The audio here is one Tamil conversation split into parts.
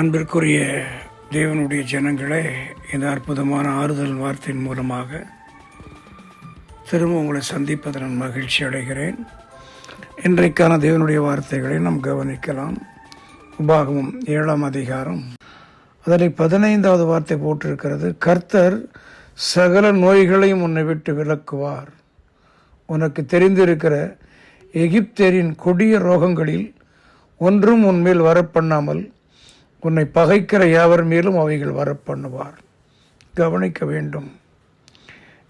அன்பிற்குரிய தேவனுடைய ஜனங்களே இந்த அற்புதமான ஆறுதல் வார்த்தையின் மூலமாக திரும்ப உங்களை சந்திப்பதில் நான் மகிழ்ச்சி அடைகிறேன். இன்றைக்கான தேவனுடைய வார்த்தைகளை நாம் கவனிக்கலாம். உபாகமும் ஏழாம் அதிகாரம். அதில் பதினைந்தாவது வார்த்தை போட்டிருக்கிறது கர்த்தர் சகல நோய்களையும் உன்னை விட்டு விலக்குவார். உனக்கு தெரிந்திருக்கிற எகிப்தரின் கொடிய ரோகங்களில் ஒன்றும் உன்மேல் வரப்பண்ணாமல் உன்னை பகைக்கிற யாவர் மேலும் அவைகள் வரப்பண்ணுவார். கவனிக்க வேண்டும்.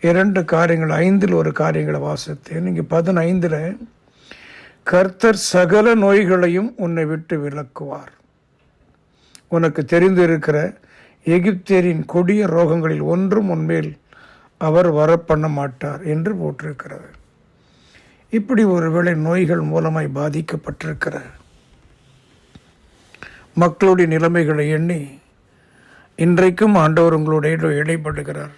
இரண்டு காரியங்கள் ஐந்தில் ஒரு காரியங்களை வாசித்தேன். இங்கே பதினைந்தில் கர்த்தர் சகல நோய்களையும் உன்னை விட்டு விலக்குவார். உனக்கு தெரிந்திருக்கிற எகிப்தியரின் கொடிய ரோகங்களில் ஒன்றும் உன்மேல் அவர் வரப்பண்ண மாட்டார் என்று போட்டிருக்கிறது இப்படி ஒருவேளை நோய்கள் மூலமாய் பாதிக்கப்பட்டிருக்கிற மக்களுடைய நிலைமைகளை எண்ணி இன்றைக்கும் ஆண்டவர் உங்களோட இடைப்படுகிறார்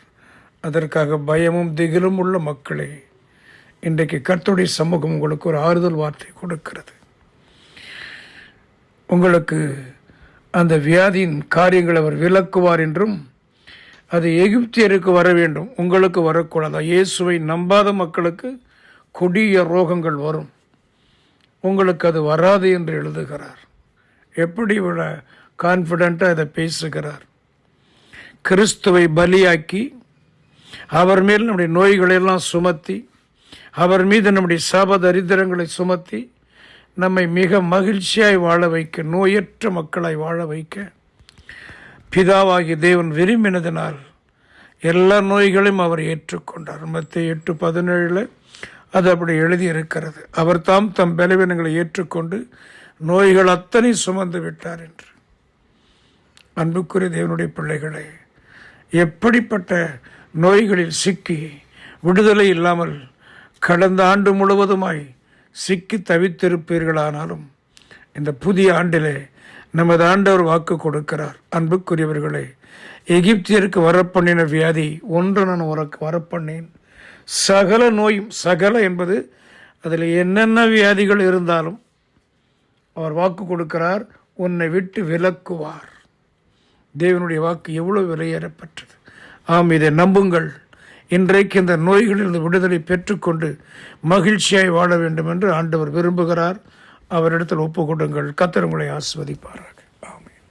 அதற்காக பயமும் திகிலும் உள்ள மக்களே இன்றைக்கு கர்த்துடைய சமூகம் உங்களுக்கு ஒரு ஆறுதல் வார்த்தை கொடுக்கிறது. உங்களுக்கு அந்த வியாதியின் காரியங்களை அவர் விலக்குவார் என்றும் அது எகிப்தியருக்கு வர வேண்டும் உங்களுக்கு வரக்கூடாது. இயேசுவை நம்பாத மக்களுக்கு கொடிய ரோகங்கள் வரும். உங்களுக்கு அது வராது என்று எழுதுகிறார். எப்படி இவ்வளோ கான்ஃபிடென்ட்டாக இதை பேசுகிறார்? கிறிஸ்துவை பலியாக்கி அவர் மேல் நம்முடைய நோய்களெல்லாம் சுமத்தி அவர் மீது நம்முடைய சாப தரித்திரங்களை சுமத்தி நம்மை மிக மகிழ்ச்சியாய் வாழ வைக்க நோயற்ற மக்களாய் வாழ வைக்க பிதாவாகி தேவன் விரும்பினதினால் எல்லா நோய்களையும் அவர் ஏற்றுக்கொண்டார். மத்திய எட்டு பதினேழில் அது அப்படி எழுதியிருக்கிறது. அவர் தாம் தம் பலவீனங்களை ஏற்றுக்கொண்டு நோய்கள் அத்தனை சுமந்து விட்டார் என்று. அன்புக்குரிய தேவனுடைய பிள்ளைகளே எப்படிப்பட்ட நோய்களில் சிக்கி விடுதலை இல்லாமல் கடந்த ஆண்டு முழுவதுமாய் சிக்கி தவித்திருப்பீர்களானாலும் இந்த புதிய ஆண்டிலே நமது ஆண்டவர் வாக்கு கொடுக்கிறார். அன்புக்குரியவர்களே எகிப்தியருக்கு வரப்பண்ணின வியாதி ஒன்று நான் உனக்கு வரப்பண்ணேன் சகல நோயும் சகல என்பது அதில் என்னென்ன வியாதிகள் இருந்தாலும் அவர் வாக்கு கொடுக்கிறார் உன்னை விட்டு விலக்குவார். தேவனுடைய வாக்கு எவ்வளவு விலையேறப்பட்டது. ஆம் இதை நம்புங்கள். இன்றைக்கு இந்த நோய்களிலிருந்து விடுதலை பெற்றுக்கொண்டு மகிழ்ச்சியாய் வாழ வேண்டும் என்று ஆண்டவர் விரும்புகிறார். அவரிடத்தில் ஒப்புக்கொடுங்கள். கத்தர் உங்களை ஆஸ்வதிப்பார்கள்